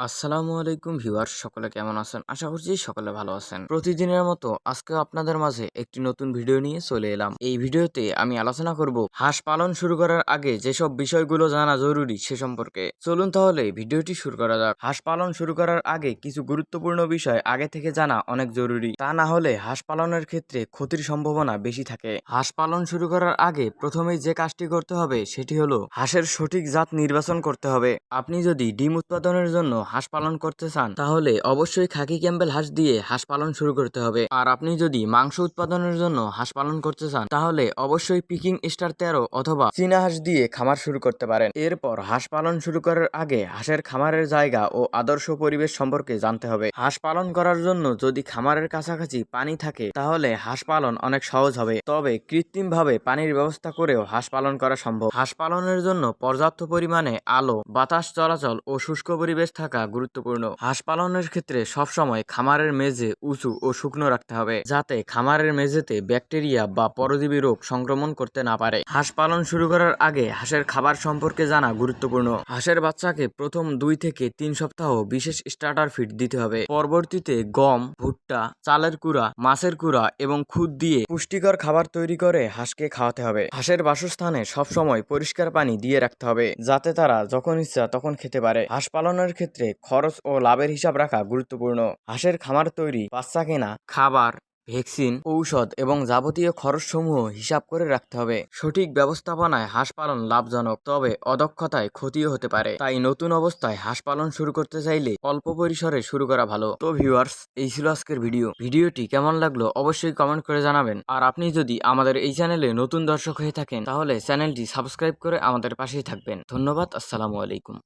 আসসালামু আলাইকুম ভিউয়ার সকলে কেমন আছেন? আশা করছি সকলে ভালো আছেন। প্রতিদিনের মতো আজকেও আপনাদের মাঝে একটি নতুন ভিডিও নিয়ে চলে এলাম। এই ভিডিওতে আমি আলোচনা করব হাঁস পালন শুরু করার আগে যেসব বিষয়গুলো জানা জরুরি সে সম্পর্কে। চলুন তাহলে ভিডিওটি শুরু করা যাক। হাঁস পালন শুরু করার আগে কিছু গুরুত্বপূর্ণ বিষয় আগে থেকে জানা অনেক জরুরি। তা না হলে হাঁস পালনের ক্ষেত্রে ক্ষতির সম্ভাবনা বেশি থাকে। হাঁস পালন শুরু করার আগে প্রথমেই যে কাজটি করতে হবে সেটি হলো হাঁসের সঠিক জাত নির্বাচন করতে হবে। আপনি যদি ডিম উৎপাদনের জন্য হাঁস পালন করতে চান, তাহলে অবশ্যই খাকি ক্যাম্বেল হাঁস দিয়ে হাঁস পালন শুরু করতে হবে। আর আপনি যদি মাংস উৎপাদনের জন্য হাঁস পালন করতে চান, তাহলে অবশ্যই পিকিং স্টার তেরো অথবা চীনা হাঁস দিয়ে খামার শুরু করতে পারেন। এরপর হাঁস পালন শুরু করার আগে হাঁসের খামারের জায়গা ও আদর্শ পরিবেশ সম্পর্কে জানতে হবে। হাঁস পালন করার জন্য যদি খামারের কাছাকাছি পানি থাকে, তাহলে হাঁস পালন অনেক সহজ হবে। তবে কৃত্রিমভাবে পানির ব্যবস্থা করেও হাঁস পালন করা সম্ভব। হাঁস পালনের জন্য পর্যাপ্ত পরিমাণে আলো, বাতাস চলাচল ও শুষ্ক পরিবেশ থাকা গুরুত্বপূর্ণ। হাঁস পালনের ক্ষেত্রে সবসময় খামারের মেঝে উঁচু ও শুকনো রাখতে হবে, যাতে খামারের মেঝেতে ব্যাকটেরিয়া বা পরজীবী রোগ সংক্রমণ করতে না পারে। হাঁস পালন শুরু করার আগে হাঁসের খাবার সম্পর্কে জানা গুরুত্বপূর্ণ। হাঁসের বাচ্চাকে প্রথম দুই থেকে তিন সপ্তাহ বিশেষ স্টার্টার ফিড দিতে হবে। পরবর্তীতে গম, ভুট্টা, চালের কুড়া, মাছের কুড়া এবং খুদ দিয়ে পুষ্টিকর খাবার তৈরি করে হাঁসকে খাওয়াতে হবে। হাঁসের বাসস্থানে সবসময় পরিষ্কার পানি দিয়ে রাখতে হবে, যাতে তারা যখন ইচ্ছা তখন খেতে পারে। হাঁস পালনের ক্ষেত্রে খরচ ও লাভের হিসাব রাখা গুরুত্বপূর্ণ। হাঁসের খামার তৈরি, বাচ্চা কেনা, খাবার, ভ্যাকসিন, ঔষধ এবং যাবতীয় খরচসমূহ হিসাব করে রাখতে হবে। সঠিক ব্যবস্থাপনায় হাঁস পালন লাভজনক, তবে অদক্ষতায় ক্ষতিও হতে পারে। তাই নতুন অবস্থায় হাঁস পালন শুরু করতে চাইলে অল্প পরিসরে শুরু করা ভালো। তো ভিউয়ার্স, এই ছিল আজকের ভিডিও। ভিডিওটি কেমন লাগল অবশ্যই কমেন্ট করে জানাবেন। আর আপনি যদি আমাদের এই চ্যানেলে নতুন দর্শক হয়ে থাকেন, তাহলে চ্যানেলটি সাবস্ক্রাইব করে আমাদের পাশেই থাকবেন। ধন্যবাদ, আসসালামু আলাইকুম।